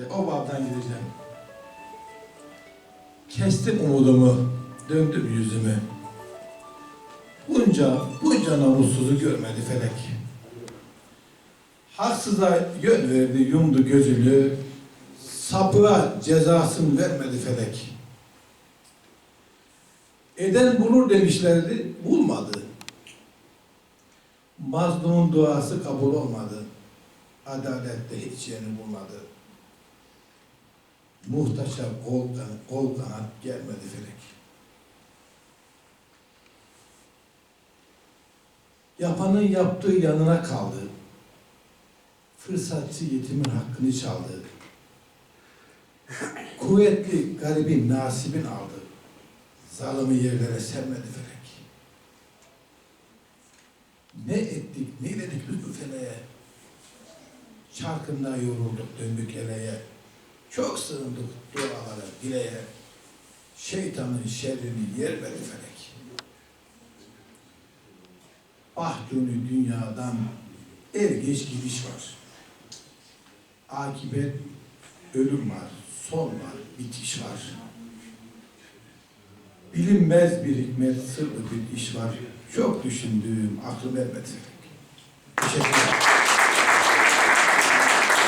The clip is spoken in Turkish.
E, o babdan gideceğim. Kestim umudumu, döndüm yüzümü. Bunca, bunca namussuzu görmedi felek. Haksıza yön verdi, yumdu gözünü. Sapığa cezasını vermedi felek. Eden bulur demişlerdi, bulmadı. Mazlumun duası kabul olmadı. Adalette hiç yerini bulmadı. Muhtaça kol, kol kanat gelmedi felek. Yapanın yaptığı yanına kaldı. Fırsatçı yetimin hakkını çaldı. Kuvvetli garibin nasibin aldı. Zalimi yerlere sermedi felek. Ne ettik, ne eyledik biz bu feleğe? Çarkında yorulduk, döndük eleğe. Çok sığındık dualara, dileğe. Şeytanın şerrini yer verdi felek. Bahtuni dünyadan er geç gidiş var. Akibet ölüm var, son var, bitiş var. Bilinmez bir hikmet, sırlı bir iş var. Çok düşündüğüm aklım ermedi. Teşekkür.